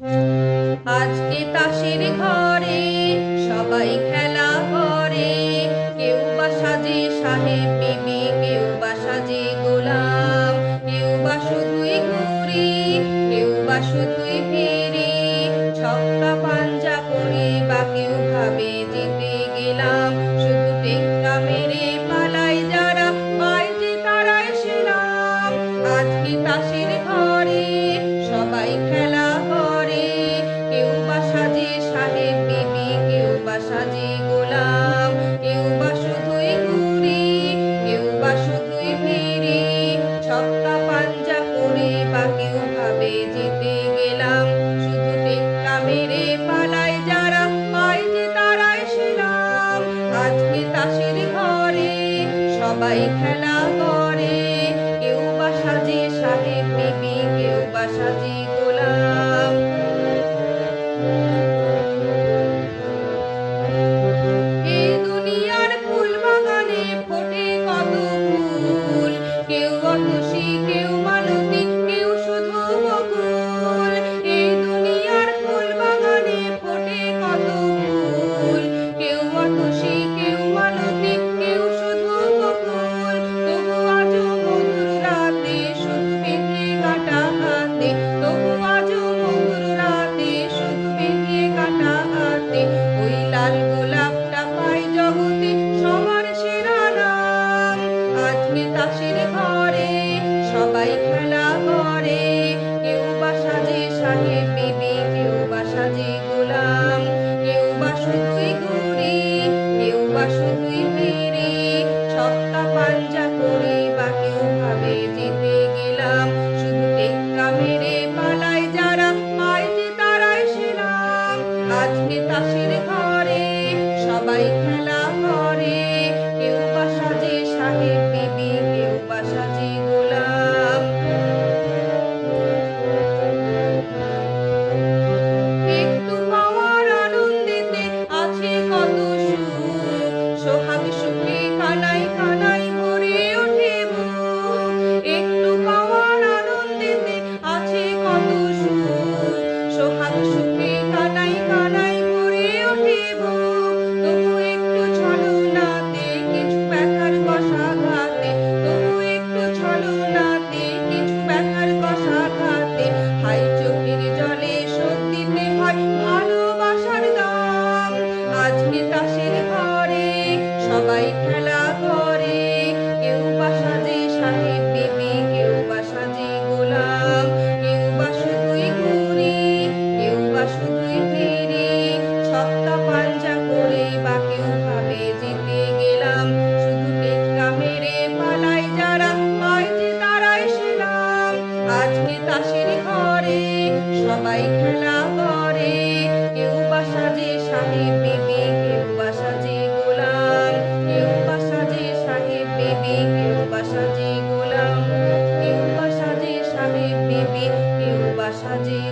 আজকে তাসের ঘরে সবাই খেলা করে। কেউ বা সাজে সাহেব বিবি কেউ বা সাজে গোলাম। কেউ বা শুধুই ঘুরি, কেউ বা শুধুই ফিরি। ছক্কা পাঞ্জা করে বা কেউ ভাবে জিতে গেলাম। শুধু টেক্কা মেরে পালাই যারা, পায় তারা এসেলাম আজকে তাসের ঘরে সবাই খেলা সবাই খেলা দাসের ঘরে সবাই খেলে আজকে তাসের ঘরে, সবাই খেলা করে। কেউ বাসাজে সাহেব বিবি কেউ বাসাজে গোলাম। কেউ বাসাজে সাহেব বিবি কেউ বাসাজে গোলাম। কেউ বাসাজে সাহেব বিবি কেউ বাসা